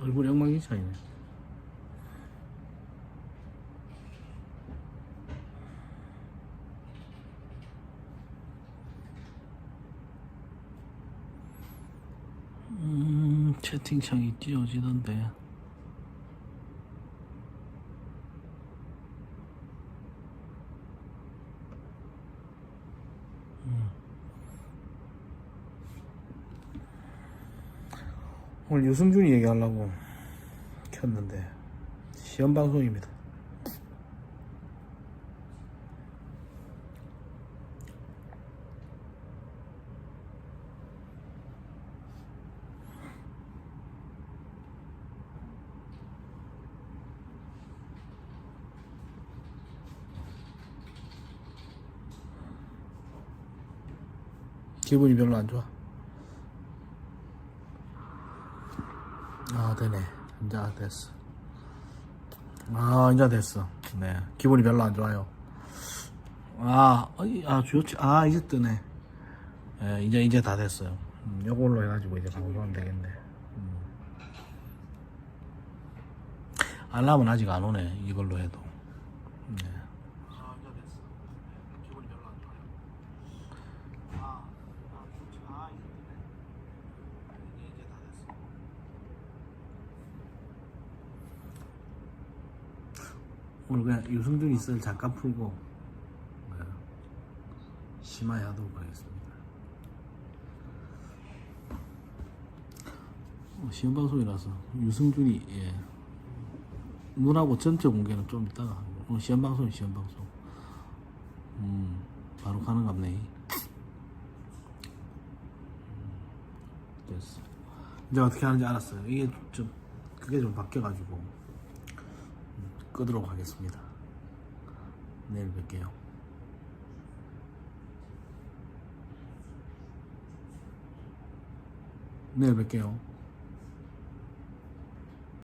얼굴 엉망진창이네. 음, 채팅창이 띄워지던데. 오늘 유승준이 얘기하려고 켰는데 시험 방송입니다. 기분이 별로 안 좋아. 아 되네. 이제 됐어. 아 이제 됐어. 네. 기분이 별로 안 좋아요. 아, 아 좋지. 아 이제 뜨네. 예, 이제 이제 다 됐어요. 음, 요걸로 해가지고 이제 방송하면 되겠네. 음. 알람은 아직 안 오네 이걸로 해도. 네. 아 이제 됐어 기분이 별로 안 좋아요 아, 아 좋지 아 이제 뜨네 이제 이제 다 됐어 오늘 그냥 유승준이 썰 잠깐 풀고 네, 심하게 하도록 하겠습니다. 어, 시험 방송이라서 유승준이 예. 눈하고 전체 공개는 좀 하고 오늘 시험 방송이 시험 방송. 음 바로 가는 갑네. 음, 됐어. 이제 어떻게 하는지 알았어요. 이게 좀 그게 좀 바뀌어가지고. 끄도록 하겠습니다. 내일 뵐게요. 내일 뵐게요.